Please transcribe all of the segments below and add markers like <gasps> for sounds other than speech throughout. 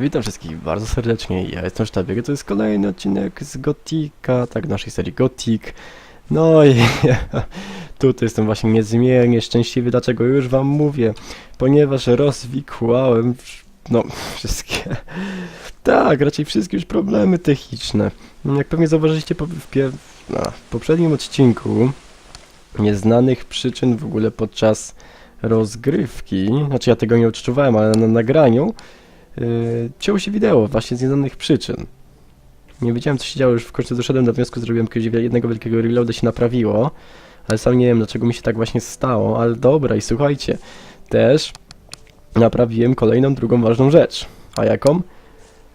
Witam wszystkich bardzo serdecznie, ja jestem Sztabie, to jest kolejny odcinek z Gotika, tak, naszej serii Gotik. No i <laughs> tutaj jestem właśnie niezmiernie szczęśliwy, dlaczego już wam mówię, ponieważ rozwikłałem, no, <laughs> wszystkie, tak, raczej wszystkie już problemy techniczne. Jak pewnie zauważyliście po, w, no, w poprzednim odcinku, nieznanych przyczyn w ogóle podczas rozgrywki, znaczy ja tego nie odczuwałem, ale na nagraniu, Yy, się wideo właśnie z nieznanych przyczyn. Nie wiedziałem co się działo, już w końcu doszedłem do wniosku, zrobiłem jakiegoś jednego wielkiego reloada się naprawiło, ale sam nie wiem dlaczego mi się tak właśnie stało, ale dobra i słuchajcie, też naprawiłem kolejną, drugą ważną rzecz. A jaką?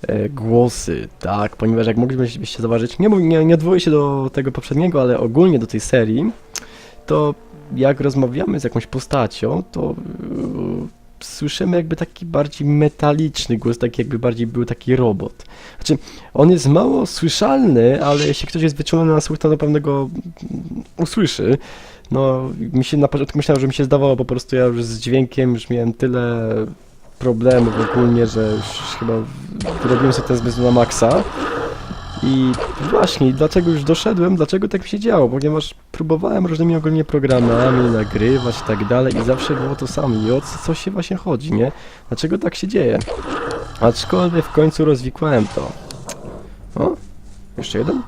E, głosy, tak, ponieważ jak moglibyście zauważyć, nie, nie, nie odwołuję się do tego poprzedniego, ale ogólnie do tej serii, to jak rozmawiamy z jakąś postacią, to yy, słyszymy jakby taki bardziej metaliczny głos, tak jakby bardziej był taki robot. Znaczy, on jest mało słyszalny, ale jeśli ktoś jest wyczulony na słuch, to na pewno go usłyszy. No, mi się na początku myślałem, że mi się zdawało, po prostu ja już z dźwiękiem już miałem tyle problemów ogólnie, że już chyba wyrobiłem sobie ten zmysł na maksa. I właśnie, dlaczego już doszedłem, dlaczego tak się działo, ponieważ próbowałem różnymi ogólnie programami nagrywać i tak dalej i zawsze było to samo i o co, co się właśnie chodzi, nie? Dlaczego tak się dzieje? Aczkolwiek w końcu rozwikłałem to. O, jeszcze jeden?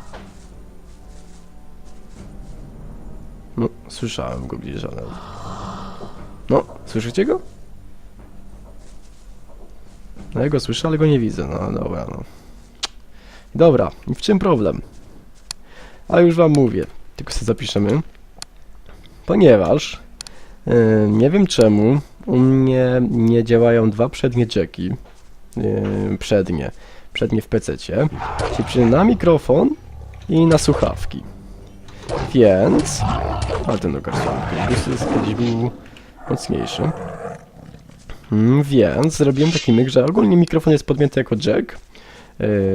No, słyszałem go gdzieś. No, słyszycie go? No ja go słyszę, ale go nie widzę, no dobra, no. Dobra, w czym problem? A już wam mówię, tylko sobie zapiszemy. Ponieważ yy, nie wiem czemu u mnie nie działają dwa przednie jacki. Yy, przednie. Przednie w PC-cie. Czyli na mikrofon i na słuchawki. Więc... Ale ten ogarnięty. jest kiedyś był mocniejszy. Mm, więc zrobiłem taki myk, że ogólnie mikrofon jest podpięty jako jack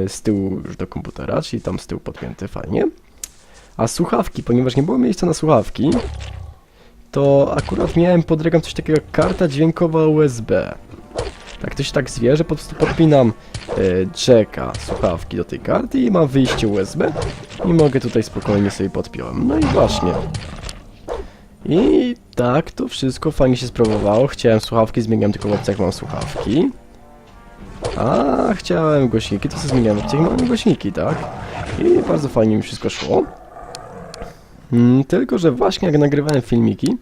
z tyłu już do komputera, czyli tam z tyłu podpięty fajnie. A słuchawki, ponieważ nie było miejsca na słuchawki, to akurat miałem pod ręką coś takiego jak karta dźwiękowa USB. Tak to się tak zwie, że po prostu podpinam e, jacka, słuchawki do tej karty i mam wyjście USB i mogę tutaj spokojnie sobie podpiąłem. No i właśnie. I tak to wszystko fajnie się sprawowało. Chciałem słuchawki, zmieniam tylko w opcjach mam słuchawki. A chciałem głośniki, to sobie zmieniam w opcjach mam głośniki, tak? I bardzo fajnie mi wszystko szło. Mm, tylko, że właśnie jak nagrywałem filmiki,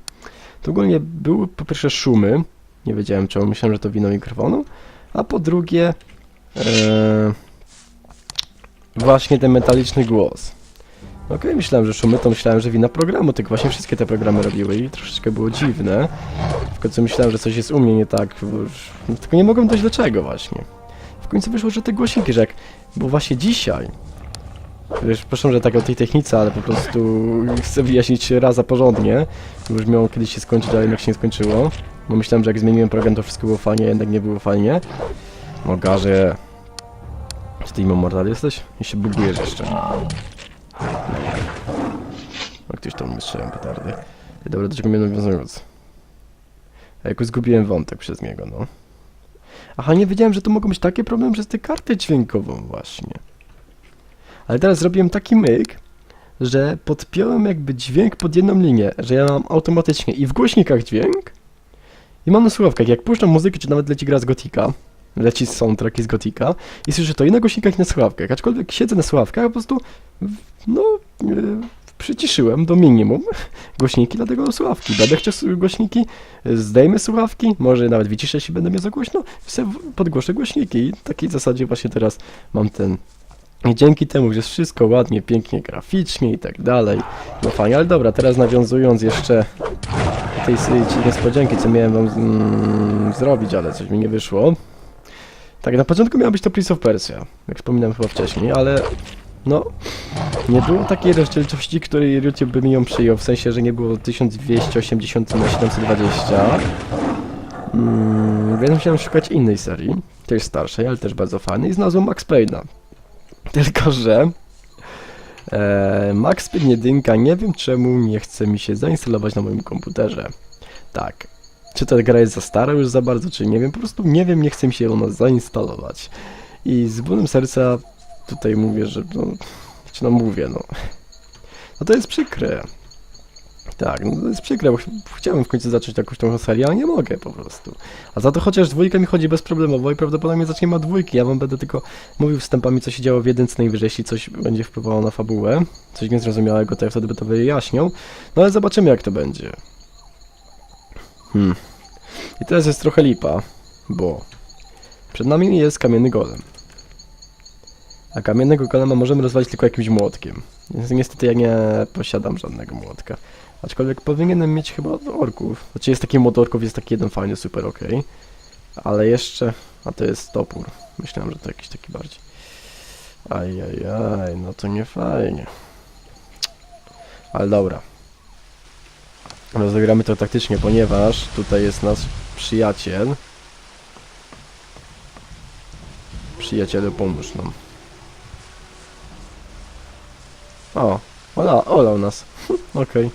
to ogólnie były po pierwsze szumy. Nie wiedziałem czemu, myślałem, że to wino mikrofonu. A po drugie, e, właśnie ten metaliczny głos. Okej, myślałem, że szumy, to myślałem, że wina programu, tylko właśnie wszystkie te programy robiły i troszeczkę było dziwne. W końcu myślałem, że coś jest u mnie nie tak, już- tylko nie mogłem dojść do czego właśnie. W końcu wyszło, że te głośniki, że jak, bo właśnie dzisiaj, wiesz, proszę, że tak o tej technice, ale po prostu chcę wyjaśnić raz za porządnie, bo już miało kiedyś się skończyć, ale jednak się nie skończyło, bo myślałem, że jak zmieniłem program, to wszystko było fajnie, jednak nie było fajnie. No garze, czy ty immortal jesteś? I się bugujesz jeszcze. Ktoś tam wystrzelił petardy. Dobra, do czego mnie nawiązując? A jakoś zgubiłem wątek przez niego, no. Aha, nie wiedziałem, że to mogą być takie problemy przez tę kartę dźwiękową właśnie. Ale teraz zrobiłem taki myk, że podpiąłem jakby dźwięk pod jedną linię, że ja mam automatycznie i w głośnikach dźwięk, i mam na słuchawkach. Jak puszczam muzykę, czy nawet leci gra z Gotika, leci soundtrack z Gotika, i słyszę to i na głośnikach, i na słuchawkach. Aczkolwiek siedzę na słuchawkach, po prostu, no, e, przyciszyłem do minimum głośniki, dlatego słuchawki. Będę chciał głośniki, zdejmę słuchawki, może nawet wyciszę, jeśli będę miał za głośno, podgłoszę głośniki i w takiej zasadzie właśnie teraz mam ten... I dzięki temu, że jest wszystko ładnie, pięknie, graficznie i tak dalej, no fajnie, ale dobra, teraz nawiązując jeszcze tej niespodzianki, co miałem wam mm, zrobić, ale coś mi nie wyszło. Tak, na początku miała być to Prince of Persia, jak wspominałem chyba wcześniej, ale no, nie było takiej rozdzielczości, której YouTube by mi ją przyjął, w sensie, że nie było 1280 na 720. Mm, więc musiałem szukać innej serii, też starszej, ale też bardzo fajnej i znalazłem Max Payne'a. Tylko, że e, Max Payne 1 nie wiem czemu nie chce mi się zainstalować na moim komputerze. Tak. czy ta gra jest za stara już za bardzo, czy nie wiem, po prostu nie wiem, nie chce mi się ona zainstalować. I z bólem serca tutaj mówię, że no, czy no mówię, no. No to jest przykre. Tak, no to jest przykre, bo ch- chciałem w końcu zacząć jakąś tą serię, ale nie mogę po prostu. A za to chociaż dwójka mi chodzi bezproblemowo i prawdopodobnie zaczniemy od dwójki. Ja wam będę tylko mówił wstępami, co się działo w jedynce najwyżej, jeśli coś będzie wpływało na fabułę. Coś niezrozumiałego, to ja wtedy by to wyjaśniał. No ale zobaczymy, jak to będzie. Hmm. I teraz jest trochę lipa, bo przed nami jest kamienny golem. A kamiennego golema możemy rozwalić tylko jakimś młotkiem. Niestety ja nie posiadam żadnego młotka. Aczkolwiek powinienem mieć chyba orków. Znaczy jest taki mod orków, jest taki jeden fajny, super ok. Ale jeszcze... A to jest topór. Myślałem, że to jakiś taki bardziej... Ajajaj, no to nie fajnie. Ale dobra. Rozegramy to taktycznie, ponieważ tutaj jest nasz przyjaciel. Przyjacielu, pomóż nam. O, ola, olał nas. <laughs> Okej.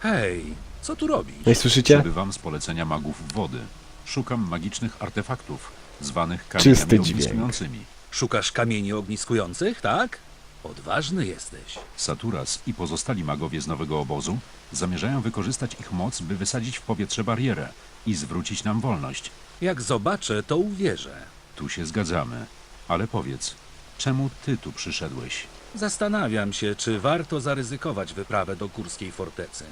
Hej, co tu robisz? No i słyszycie? Przybywam z polecenia magów wody. Szukam magicznych artefaktów, zwanych Czysty kamieniami dźwięk. ogniskującymi. Szukasz kamieni ogniskujących, tak? Odważny jesteś. Saturas i pozostali magowie z nowego obozu zamierzają wykorzystać ich moc, by wysadzić w powietrze barierę i zwrócić nam wolność. Jak zobaczę, to uwierzę. Tu się zgadzamy. Ale powiedz, czemu ty tu przyszedłeś? Zastanawiam się, czy warto zaryzykować wyprawę do Górskiej Fortecy.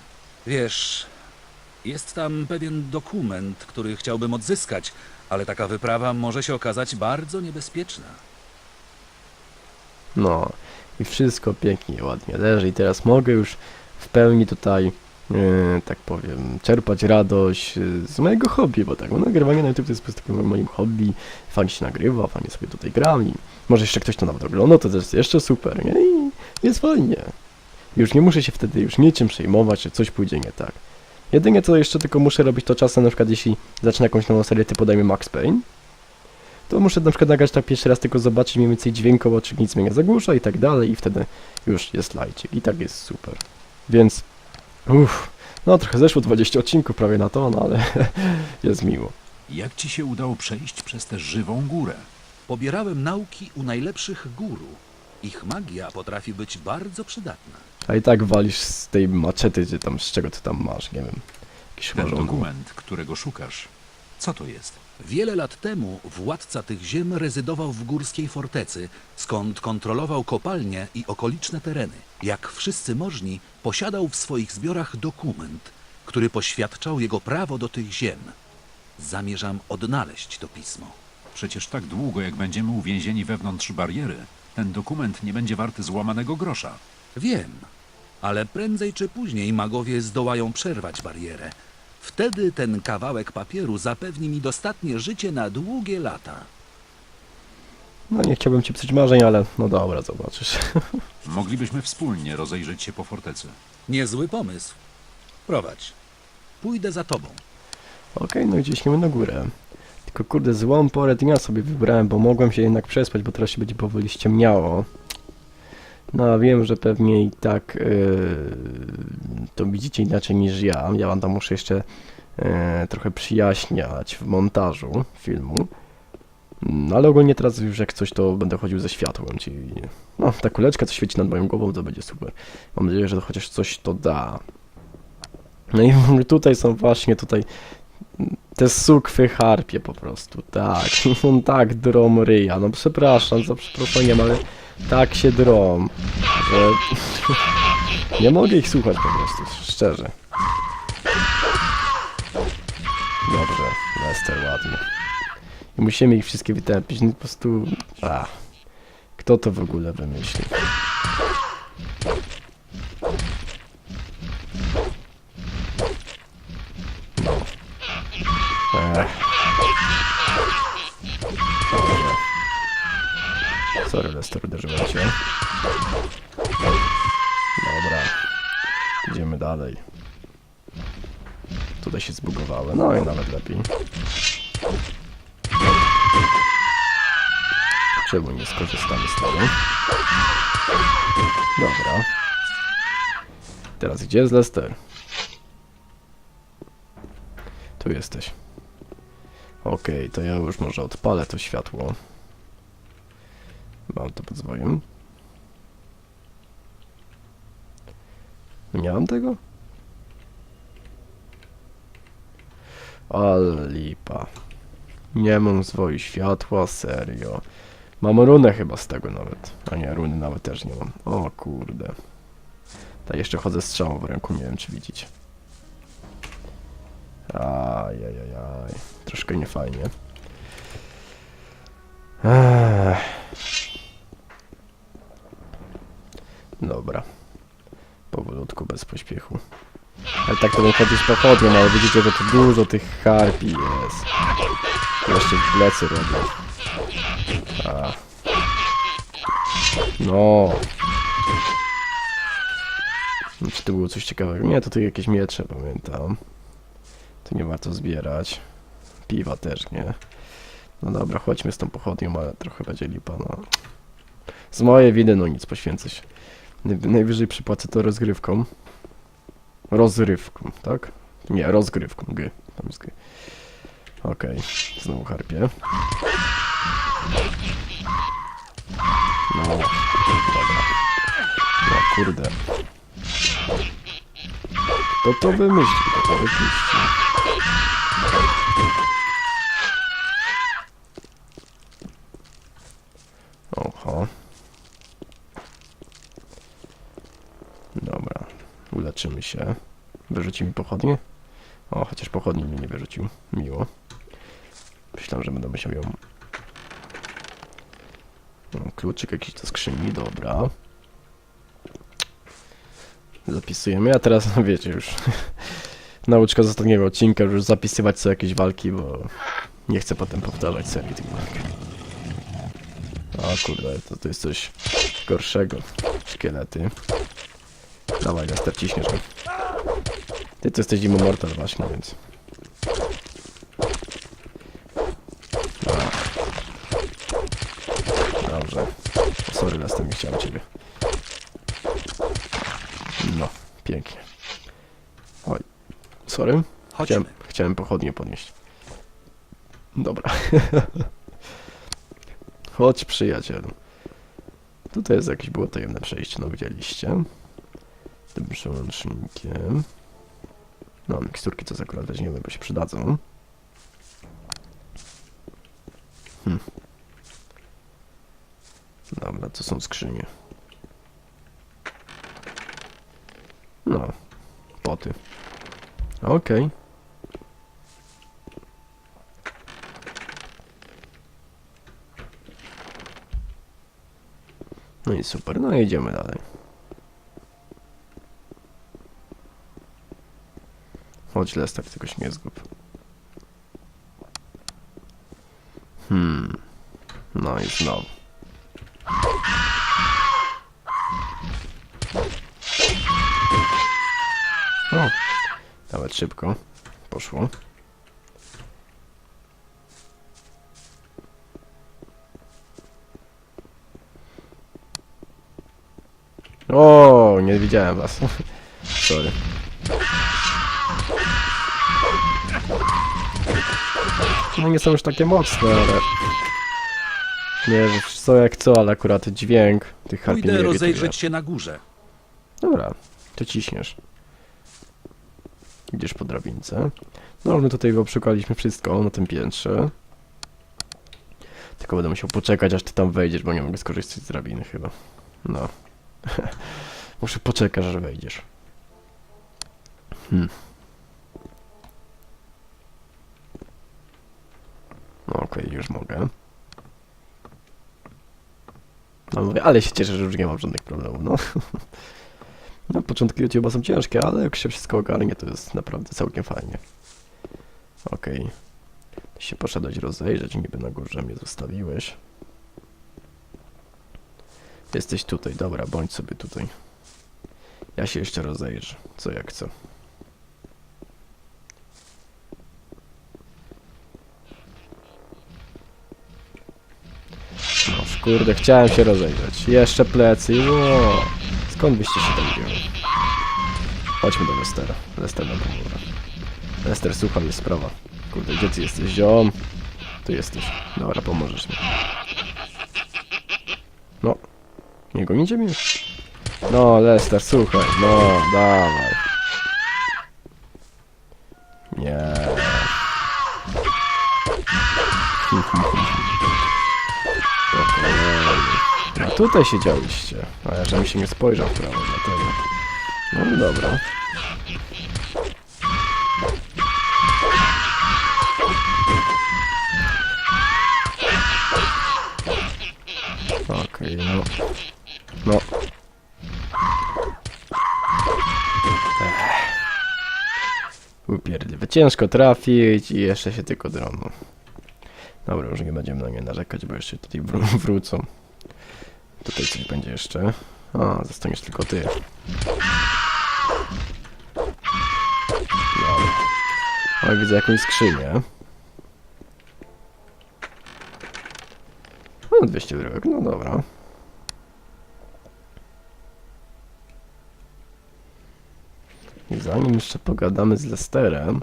Wiesz, jest tam pewien dokument, który chciałbym odzyskać, ale taka wyprawa może się okazać bardzo niebezpieczna. No i wszystko pięknie, ładnie leży i teraz mogę już w pełni tutaj, e, tak powiem, czerpać radość e, z mojego hobby, bo tak, bo nagrywanie na YouTube to jest po prostu moim hobby, fajnie się nagrywa, fajnie sobie tutaj gram i może jeszcze ktoś to nawet ogląda, to jest jeszcze super, nie? I jest fajnie. Już nie muszę się wtedy już niczym przejmować, że coś pójdzie nie tak. Jedynie co jeszcze tylko muszę robić to czasem, na przykład jeśli zacznę jakąś nową serię typu dajmy Max Payne, to muszę na przykład nagrać tak pierwszy raz, tylko zobaczyć mniej więcej dźwiękowo, czy nic mnie nie zagłusza i tak dalej i wtedy już jest lajcik i tak jest super. Więc, uff, no trochę zeszło 20 odcinków prawie na to, no ale <laughs> jest miło. Jak ci się udało przejść przez tę żywą górę? Pobierałem nauki u najlepszych guru. Ich magia potrafi być bardzo przydatna. A i tak walisz z tej maczety, czy tam, z czego ty tam masz, nie wiem, jakiś Ten chorągło. dokument, którego szukasz. Co to jest? Wiele lat temu władca tych ziem rezydował w górskiej fortecy, skąd kontrolował kopalnie i okoliczne tereny. Jak wszyscy możni, posiadał w swoich zbiorach dokument, który poświadczał jego prawo do tych ziem. Zamierzam odnaleźć to pismo. Przecież tak długo, jak będziemy uwięzieni wewnątrz bariery, ten dokument nie będzie warty złamanego grosza. Wiem, ale prędzej czy później magowie zdołają przerwać barierę. Wtedy ten kawałek papieru zapewni mi dostatnie życie na długie lata. No nie chciałbym ci psuć marzeń, ale no dobra, zobaczysz. <laughs> Moglibyśmy wspólnie rozejrzeć się po fortecy. Niezły pomysł. Prowadź. Pójdę za tobą. Okej, no i idziemy na górę. Tylko kurde, złą porę dnia sobie wybrałem, bo mogłem się jednak przespać, bo teraz się będzie powoli ściemniało. No wiem, że pewnie i tak yy, to widzicie inaczej niż ja. Ja wam tam muszę jeszcze yy, trochę przyjaśniać w montażu filmu. No ale ogólnie teraz już jak coś, to będę chodził ze światłem, czyli no, ta kuleczka, co świeci nad moją głową, to będzie super. Mam nadzieję, że to chociaż coś to da. No i tutaj są właśnie tutaj te sukwy harpie po prostu, tak. <laughs> On tak drą ryja. No przepraszam za przeproszeniem, ale tak się drą, że <laughs> nie mogę ich słuchać po prostu, szczerze. Dobrze, Lester ładnie. I musimy ich wszystkie wytępić, no po prostu... A, kto to w ogóle wymyślił? Sorry, Lester, uderzyłem cię. Dobra. Idziemy dalej. Tutaj się zbugowały, no i nawet lepiej. Czemu nie skorzystamy z tego? Dobra. Teraz gdzie jest Lester? tu jesteś. Okej, to ja już może odpalę to światło. Mam to pod zwojem. Nie mam tego? Ale lipa. Nie mam zwoju światła, serio. Mam runę chyba z tego nawet. A nie, runy nawet też nie mam. O kurde. Ta jeszcze chodzę strzałą w ręku, nie wiem czy widzicie. Ajajajaj. Troszkę niefajnie. Ech. Dobra. Powolutku, bez pośpiechu. Ale tak to chodzić pochodnią, ale widzicie, że tu dużo tych harpi jest. Jeszcze w plecy robię. A. No. Czy to było coś ciekawego? Nie, to tu jakieś miecze, pamiętam. To nie warto zbierać. Piwa też nie. No dobra, chodźmy z tą pochodnią, ale trochę będzie lipa, no. Z mojej winy, no nic, poświęcę się. Naj- Najwyżej przypłacę to rozgrywką. Rozrywką, tak? Nie, rozgrywką, G. Tam jest G. Okej, znowu harpie. No, dobra. No kurde. Kto to wymyślił? Kto to wypuścił? Oho. Dobra. Uleczymy się. Wyrzuci mi pochodnie? O, chociaż pochodni mi nie wyrzucił. Miło. Myślałem, że będę musiał ją... Kluczyk jakiś do skrzyni, dobra. Zapisujemy, a teraz <laughs> wiecie już <laughs> nauczka z ostatniego odcinka, już zapisywać co jakieś walki, bo nie chcę potem powtarzać serii tych walk. O kurde, to, to jest coś gorszego. Szkielety. Dawaj, Lester, ciśniesz go. Ty to jesteś Dimo Mortal właśnie, więc... Dobra. Dobrze. Sorry, Lester, nie chciałem ciebie. No, pięknie. Oj, sorry. Chciałem, chciałem pochodnie podnieść. Dobra. <laughs> Chodź, przyjacielu. Tutaj jest jakieś było tajemne przejście, no widzieliście. Tym przełącznikiem. No, miksturki to akurat weźmiemy, bo się przydadzą. Hm. Dobra, to są skrzynie. No, poty. Okej. No i super, no jedziemy dalej. Chodź Lester, tylko się nie zgub. Hmm. No i znowu. O, nawet szybko poszło. O, nie widziałem was. <laughs> Sorry. No nie są już takie mocne, ale... Nie, że co jak co, ale akurat dźwięk tych Pójdę irytuje. rozejrzeć się na górze. Dobra, to ciśniesz. Idziesz po drabince. No, my tutaj obszukaliśmy wszystko na tym piętrze. Tylko będę musiał poczekać, aż ty tam wejdziesz, bo nie mogę skorzystać z drabiny chyba. No. <laughs> Muszę poczekać, aż wejdziesz. Hmm. Okej, już mogę. No mówię, ale się cieszę, że już nie mam żadnych problemów, no. <laughs> No, początki YouTube'a są ciężkie, ale jak się wszystko ogarnie, to jest naprawdę całkiem fajnie. Okej. Ty się poszedłeś rozejrzeć, niby na górze mnie zostawiłeś. Jesteś tutaj, dobra, bądź sobie tutaj. Ja się jeszcze rozejrzę, co jak co. kurde, chciałem się rozejrzeć. Jeszcze plecy, ło. Skąd byście się tam wzięli? Chodźmy do Lestera. Lester nam pomoże. Ester, słuchaj, jest sprawa. Kurde, gdzie ty jesteś, ziom? Tu jesteś. Dobra, pomożesz mi. No. Nie gonicie mnie? No, Lester, słuchaj. No, dawaj. Nie. Tutaj siedzieliście. A ja żebym się nie spojrzał w prawo, dlatego. No dobra. Okej, no. No. Ech. Upierdliwe. Ciężko trafić i jeszcze się tylko drąbną. Dobra, już nie będziemy na nie narzekać, bo jeszcze tutaj wró wrócą. Tutaj coś będzie jeszcze. A, zostaniesz tylko ty. Dobra. O, widzę jakąś skrzynię. No, 200 bryłek, no dobra. I zanim jeszcze pogadamy z Lesterem,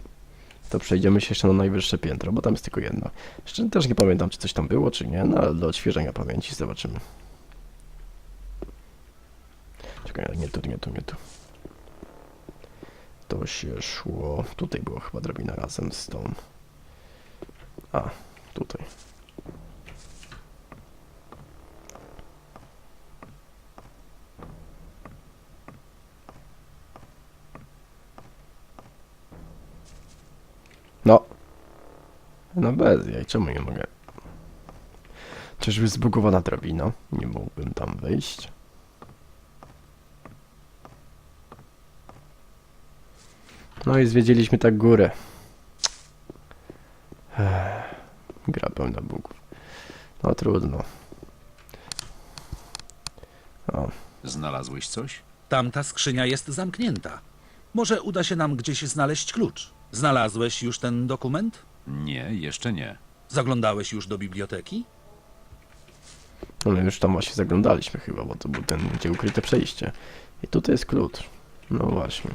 to przejdziemy się jeszcze na najwyższe piętro, bo tam jest tylko jedno. Jeszcze też nie pamiętam, czy coś tam było, czy nie, no ale do odświeżenia pamięci zobaczymy. Czekaj, nie tu, nie tu, nie tu. To się szło... Tutaj było chyba drabina razem z tą... A, tutaj. No. No bez jaj, czemu nie mogę? Czyżby zbugowana drabina? Nie mógłbym tam wejść. No i zwiedziliśmy tak górę. Ech, gra pełna bugów. No trudno. O, Znalazłeś coś? Tamta skrzynia jest zamknięta. Może uda się nam gdzieś znaleźć klucz. Znalazłeś już ten dokument? Nie, jeszcze nie. Zaglądałeś już do biblioteki? no my już tam właśnie zaglądaliśmy chyba, bo to był ten, gdzie ukryte przejście. I tutaj jest klucz. No właśnie.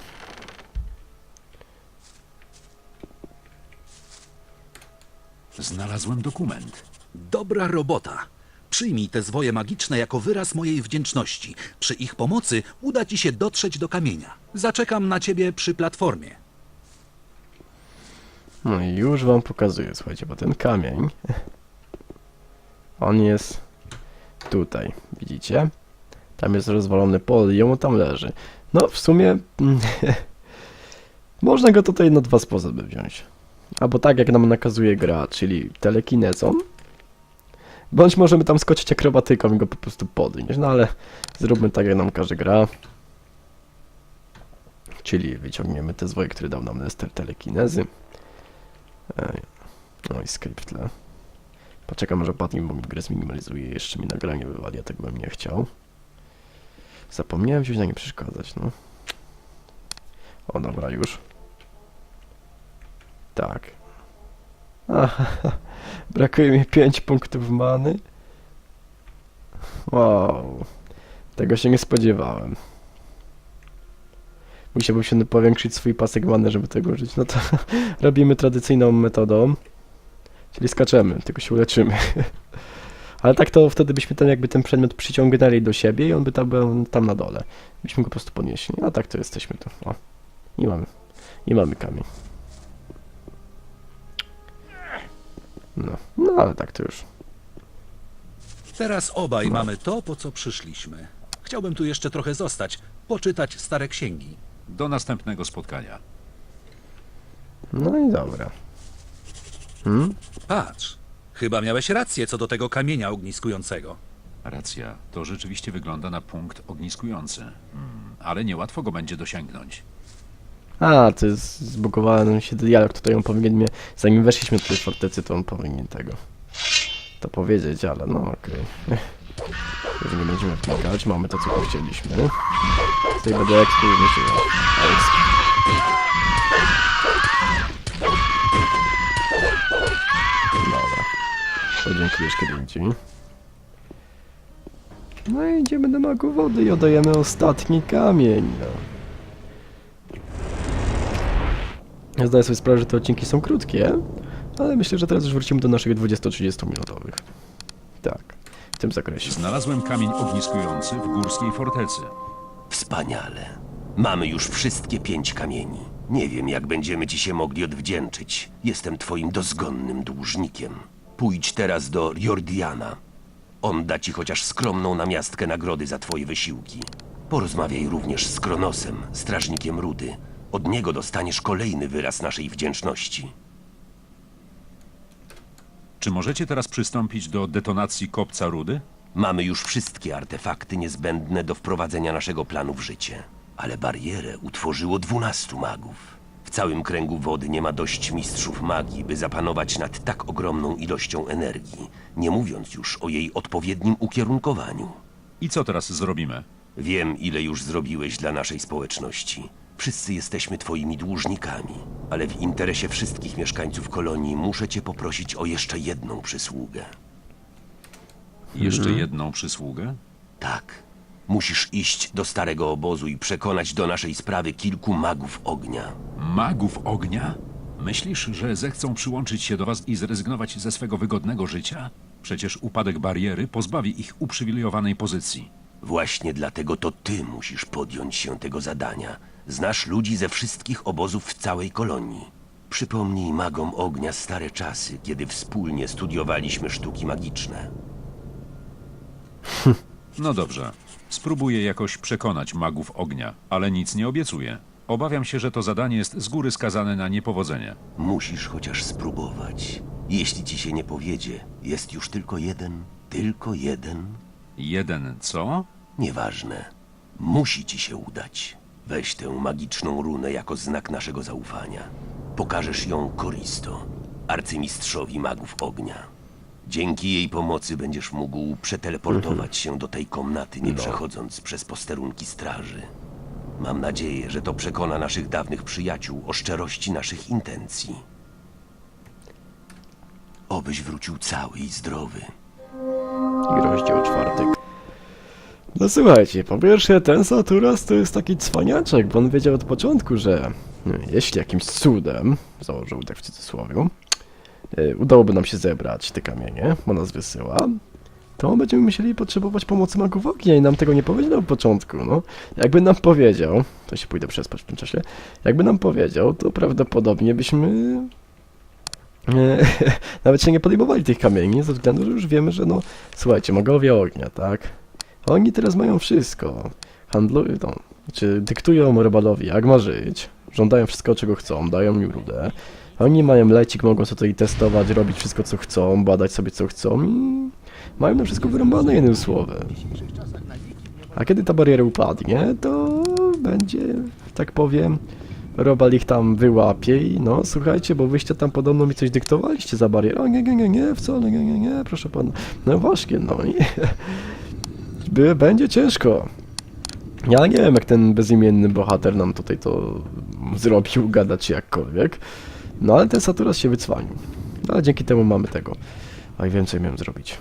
Znalazłem dokument. Dobra robota. Przyjmij te zwoje magiczne jako wyraz mojej wdzięczności. Przy ich pomocy uda ci się dotrzeć do kamienia. Zaczekam na ciebie przy platformie. No i już wam pokazuję, słuchajcie, bo ten kamień, on jest tutaj, widzicie? Tam jest rozwalony podium, tam leży. No, w sumie <laughs> można go tutaj na dwa sposoby wziąć. Albo tak, jak nam nakazuje gra, czyli telekinezą, bądź możemy tam skoczyć akrobatyką i go po prostu podnieść, no ale zróbmy tak, jak nam każe gra. Czyli wyciągniemy te zwoje, które dał nam Lester telekinezy. Ej, No, w tle. Poczekam, może padnie, bo mi grę zminimalizuje i jeszcze mi nagranie wywali, a tak bym nie chciał. Zapomniałem wziąć na nie przeszkadzać, no. O, dobra, już. Tak. Aha, <laughs> brakuje mi 5 punktów many. Wow. Tego się nie spodziewałem. Musiałbym się powiększyć swój pasek many, żeby tego użyć. No to <laughs> robimy tradycyjną metodą. Czyli skaczemy, tylko się uleczymy. <laughs> Ale tak to wtedy byśmy ten jakby ten przedmiot przyciągnęli do siebie i on by tam był tam na dole. Byśmy go po prostu podnieśli. A tak to jesteśmy tu. O. I mamy. I mamy kamień. No. No ale tak to już. Teraz obaj mamy to, po co przyszliśmy. Chciałbym tu jeszcze trochę zostać, poczytać stare księgi. Do następnego spotkania. No i dobra. Hmm? Patrz, chyba miałeś rację co do tego kamienia ogniskującego. Racja, to rzeczywiście wygląda na punkt ogniskujący. Hmm, ale niełatwo go będzie dosięgnąć. A, to jest zbugowany się dialog, tutaj on powinien mnie, zanim weszliśmy do tej fortecy, to on powinien tego, to powiedzieć, ale no okej. <laughs> Już nie będziemy wnikać, mamy to, co chcieliśmy. Tutaj będę myślę, exp. Dobra. Podziękujesz kiedy indziej. No i idziemy do magu wody i oddajemy ostatni kamień, no. Ja zdaję sobie sprawę, że te odcinki są krótkie, ale myślę, że teraz już wrócimy do naszych 20-30 minutowych. Tak, w tym zakresie. Znalazłem kamień ogniskujący w górskiej fortecy. Wspaniale. Mamy już wszystkie pięć kamieni. Nie wiem, jak będziemy ci się mogli odwdzięczyć. Jestem twoim dozgonnym dłużnikiem. Pójdź teraz do Jordiana. On da ci chociaż skromną namiastkę nagrody za twoje wysiłki. Porozmawiaj również z Kronosem, strażnikiem Rudy. Od niego dostaniesz kolejny wyraz naszej wdzięczności. Czy możecie teraz przystąpić do detonacji kopca rudy? Mamy już wszystkie artefakty niezbędne do wprowadzenia naszego planu w życie. Ale barierę utworzyło dwunastu magów. W całym kręgu wody nie ma dość mistrzów magii, by zapanować nad tak ogromną ilością energii, nie mówiąc już o jej odpowiednim ukierunkowaniu. I co teraz zrobimy? Wiem, ile już zrobiłeś dla naszej społeczności. Wszyscy jesteśmy twoimi dłużnikami, ale w interesie wszystkich mieszkańców kolonii muszę cię poprosić o jeszcze jedną przysługę. Jeszcze jedną przysługę? Tak. Musisz iść do starego obozu i przekonać do naszej sprawy kilku magów ognia. Magów ognia? Myślisz, że zechcą przyłączyć się do was i zrezygnować ze swego wygodnego życia? Przecież upadek bariery pozbawi ich uprzywilejowanej pozycji. Właśnie dlatego to ty musisz podjąć się tego zadania. Znasz ludzi ze wszystkich obozów w całej kolonii. Przypomnij magom ognia stare czasy, kiedy wspólnie studiowaliśmy sztuki magiczne. <laughs> No dobrze. Spróbuję jakoś przekonać magów ognia, ale nic nie obiecuję. Obawiam się, że to zadanie jest z góry skazane na niepowodzenie. Musisz chociaż spróbować. Jeśli ci się nie powiedzie, jest już tylko jeden, tylko jeden. Jeden co? Nieważne. Musi ci się udać. Weź tę magiczną runę jako znak naszego zaufania. Pokażesz ją Koristo, arcymistrzowi magów ognia. Dzięki jej pomocy będziesz mógł przeteleportować się do tej komnaty, nie przechodząc przez posterunki straży. Mam nadzieję, że to przekona naszych dawnych przyjaciół o szczerości naszych intencji. Obyś wrócił cały i zdrowy. I rozdział czwarty. No słuchajcie, po pierwsze ten Saturas to jest taki cwaniaczek, bo on wiedział od początku, że no, jeśli jakimś cudem, założył tak w cudzysłowie, e, udałoby nam się zebrać te kamienie, bo nas wysyła, to będziemy musieli potrzebować pomocy magów ognia i nam tego nie powiedział od początku, no. Jakby nam powiedział, to się pójdę przespać w tym czasie, jakby nam powiedział, to prawdopodobnie byśmy e, <laughs> nawet się nie podejmowali tych kamieni, ze względu, że już wiemy, że no, słuchajcie, magowie ognia, tak? Oni teraz mają wszystko. Handlują, no, czy dyktują Robalowi, jak ma żyć, żądają wszystko, czego chcą, dają mi rudę. Oni mają lecik, mogą sobie tutaj testować, robić wszystko, co chcą, badać sobie, co chcą i mają na wszystko wyrąbane jednym słowem. A kiedy ta bariera upadnie, to będzie, tak powiem, Robal ich tam wyłapie i no, słuchajcie, bo wyście tam podobno mi coś dyktowaliście za barierę. O nie, nie, nie, nie, wcale, nie, nie, nie, proszę pana. No właśnie, no i <laughs> by, będzie ciężko. Ja nie wiem, jak ten bezimienny bohater nam tutaj to zrobił, <laughs> gadać się jakkolwiek. No ale ten Saturas się wycwanił. No, ale dzięki temu mamy tego. A i wiem, co miałem zrobić.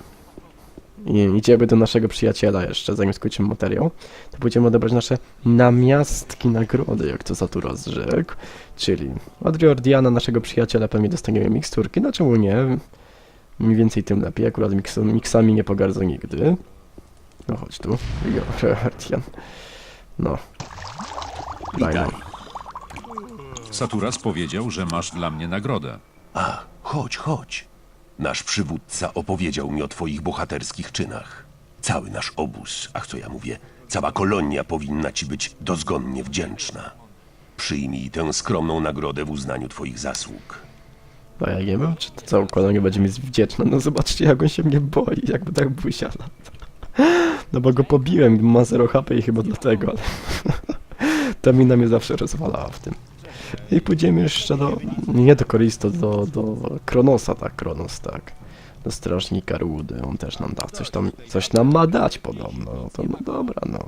I idziemy do naszego przyjaciela jeszcze, zanim skończymy materiał. To będziemy odebrać nasze namiastki nagrody, jak to Saturas rzekł. Czyli od Riordiana, naszego przyjaciela, pewnie dostaniemy miksturki. No czemu nie? Mniej więcej tym lepiej. Akurat miks miksami nie pogardzę nigdy. No chodź tu. Riordian. No. Daj Witaj. Saturas powiedział, że masz dla mnie nagrodę. A, chodź, chodź. Nasz przywódca opowiedział mi o twoich bohaterskich czynach. Cały nasz obóz, ach co ja mówię, cała kolonia powinna ci być dozgonnie wdzięczna. Przyjmij tę skromną nagrodę w uznaniu twoich zasług. No ja nie wiem, czy to całą kolonię będzie mi wdzięczna. No zobaczcie, jak on się mnie boi, jakby tak buziala. <gasps> No bo go pobiłem, ma 0 HP i chyba dlatego. <laughs> Ta mina mnie zawsze rozwalała w tym. I pójdziemy jeszcze do... Nie do Koristo, do, do Kronosa, tak, Kronos, tak. Do strażnika Rudy, on też nam da coś tam, coś nam ma dać podobno. No to no dobra, no.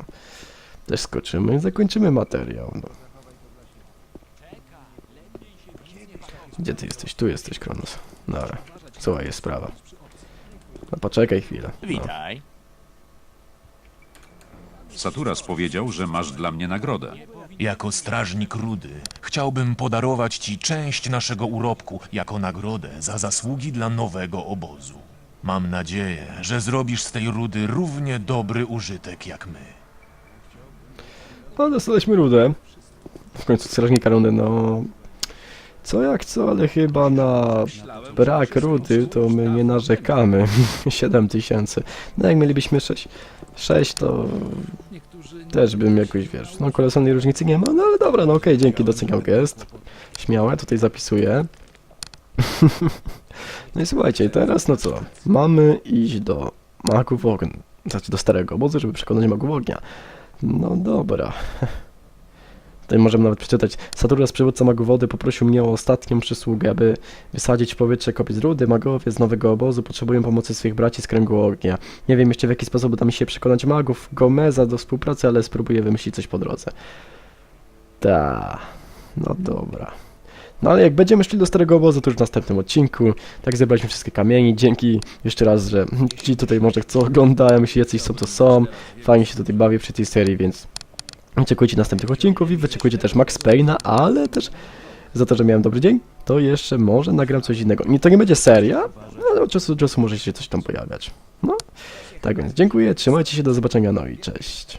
Też skoczymy i zakończymy materiał, no. Gdzie ty jesteś? Tu jesteś, Kronos. Dobra. Słuchaj, jest sprawa. No poczekaj chwilę. No. Witaj. Saturas powiedział, że masz dla mnie nagrodę. Jako strażnik rudy chciałbym podarować ci część naszego urobku jako nagrodę za zasługi dla nowego obozu. Mam nadzieję, że zrobisz z tej rudy równie dobry użytek jak my. No, dostaliśmy rudę. W końcu strażnika rundy, no... Co jak co, ale chyba na brak rudy to my nie narzekamy. <laughs> 7 tysięcy. No jak mielibyśmy 6, 6 to też bym jakoś, wiesz, no kolosalnej różnicy nie ma, no ale dobra, no okej, dzięki, doceniam gest. Śmiałe, tutaj zapisuję. <laughs> no i słuchajcie, teraz no co? Mamy iść do magów ognia, znaczy do starego obozu, żeby przekonać magów ognia. No dobra. <laughs> Tutaj możemy nawet przeczytać. Saturas, przywódca magów wody, poprosił mnie o ostatnią przysługę, aby wysadzić w powietrze kopiec rudy. Magowie z nowego obozu potrzebują pomocy swoich braci z kręgu ognia. Nie wiem jeszcze w jaki sposób uda mi się przekonać magów Gomeza do współpracy, ale spróbuję wymyślić coś po drodze. Ta, no dobra. No ale jak będziemy szli do starego obozu, to już w następnym odcinku. Tak zebraliśmy wszystkie kamieni. Dzięki jeszcze raz, że ci tutaj może co oglądają, jeśli jacyś są, to są. Fajnie się tutaj bawię przy tej serii, więc Oczekujcie następnych odcinków i wyczekujcie też Max Payne'a, ale też za to, że miałem dobry dzień, to jeszcze może nagram coś innego. Nie, to nie będzie seria, ale od czasu do czasu może się coś tam pojawiać. No, tak więc dziękuję, trzymajcie się, do zobaczenia, no i cześć.